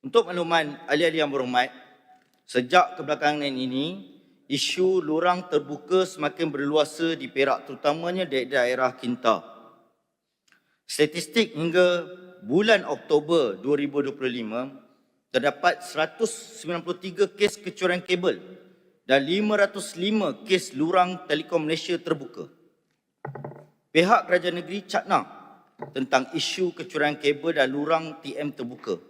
Untuk makluman ahli-ahli yang berhormat, sejak kebelakangan ini, isu lurang terbuka semakin berluasa di Perak terutamanya di daerah Kinta. Statistik hingga bulan Oktober 2025, terdapat 193 kes kecurangan kabel dan 505 kes lurang Telekom Malaysia terbuka. Pihak kerajaan negeri cakna tentang isu kecurangan kabel dan lurang TM terbuka.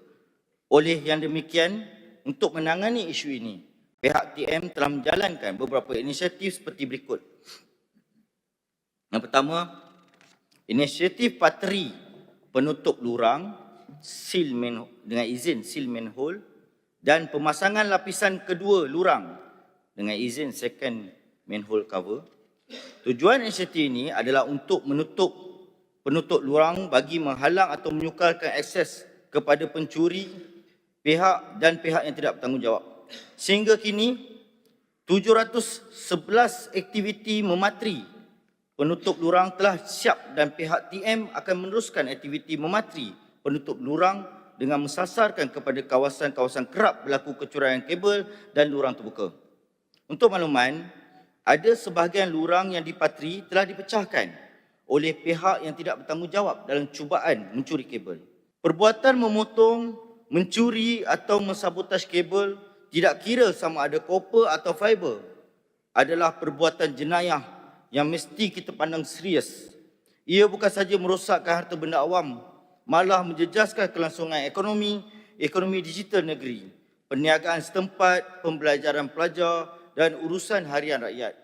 Oleh yang demikian, untuk menangani isu ini, pihak TM telah menjalankan beberapa inisiatif seperti berikut. Yang pertama, inisiatif patri penutup lurang seal main, dengan izin seal manhole dan pemasangan lapisan kedua lurang dengan izin second manhole cover. Tujuan inisiatif ini adalah untuk menutup penutup lurang bagi menghalang atau menyukarkan akses kepada pencuri, pihak dan pihak yang tidak bertanggungjawab. Sehingga kini 711 aktiviti mematri penutup lurang telah siap dan pihak TM akan meneruskan aktiviti mematri penutup lurang dengan mensasarkan kepada kawasan-kawasan kerap berlaku kecurangan kabel dan lurang terbuka. Untuk makluman, ada sebahagian lurang yang dipatri telah dipecahkan oleh pihak yang tidak bertanggungjawab dalam cubaan mencuri kabel. Perbuatan memotong, mencuri atau mensabotaj kabel tidak kira sama ada koper atau fiber adalah perbuatan jenayah yang mesti kita pandang serius. Ia bukan saja merosakkan harta benda awam, malah menjejaskan kelangsungan ekonomi, ekonomi digital negeri, perniagaan setempat, pembelajaran pelajar dan urusan harian rakyat.